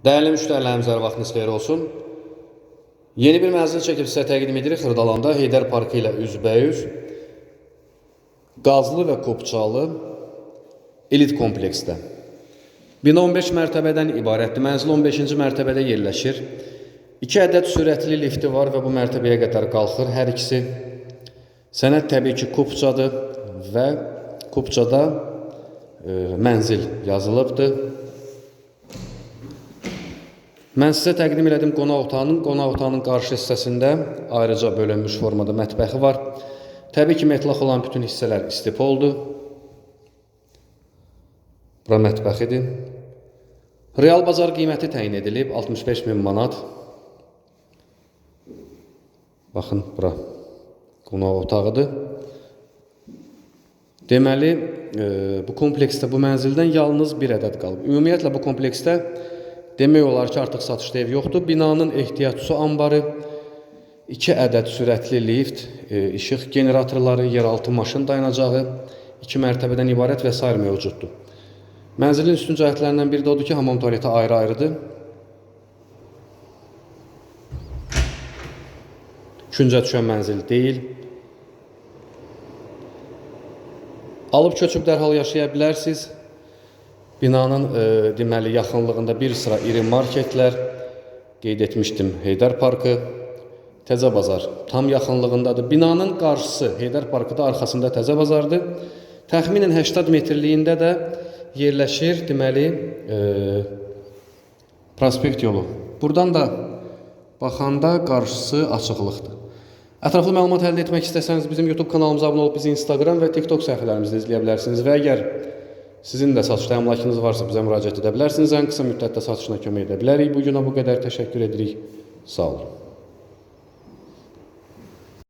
Dəyərli müştərilərimiz hər vaxtınız xeyir olsun. Yeni bir mənzil çəkib sizə təqdim edirik Xırdalanda Heydər Parkı ilə üzbəyüz Qazlı və Kopçalı elit kompleksdə. Bina 15 mərtəbədən ibarətdir. Mənzil 15-ci mərtəbədə yerləşir. 2 ədəd sürətli lifti var və bu mərtəbəyə qədər qalxır. Hər ikisi sənəd təbii ki, Kopçadır və Kopçada e, mənzil yazılıbdır. Mən sizə təqdim elədim qonaq otağının. Qonaq otağının qarşı hissəsində ayrıca bölünmüş formada mətbəxi var. Təbii ki, metlaq olan bütün hissələr istipoldur. Bura mətbəxidir. Real bazar qiyməti təyin edilib 65 min manat. Baxın, bura qonaq otağıdır. Deməli, e, bu kompleksdə, bu mənzildən yalnız bir ədəd qalıb. Ümumiyyətlə bu kompleksdə demək olar ki, artıq satışda ev yoxdur. Binanın ehtiyat su anbarı, 2 ədəd sürətli lift, e, işıq generatorları, yeraltı maşın dayanacağı, 2 mərtəbədən ibarət və sair mövcuddur. Mənzilin üstün cəhətlərindən biri də odur ki, hamam tualeti ayrı-ayrıdır. Küncə düşən mənzil deyil. Alıb köçüb dərhal yaşaya bilərsiniz. Binanın e, deməli yaxınlığında bir sıra iri marketlər, qeyd etmişdim Heydər Parkı, Təzə Bazar tam yaxınlığındadır. Binanın qarşısı Heydər Parkı da arxasında Təzə Bazardır. Təxminən 80 metrliyində də yerləşir, deməli, e, prospekt yolu. Buradan da baxanda qarşısı açıqlıqdır. Ətraflı məlumat əldə etmək istəsəniz bizim YouTube kanalımıza abunə olub bizi Instagram və TikTok səhifələrimizdə izləyə bilərsiniz və əgər sizin də satışda əmlakınız varsa bizə müraciət edə bilərsiniz. Ən qısa müddətdə satışına kömək edə bilərik. Bu günə bu qədər təşəkkür edirik. Sağ olun.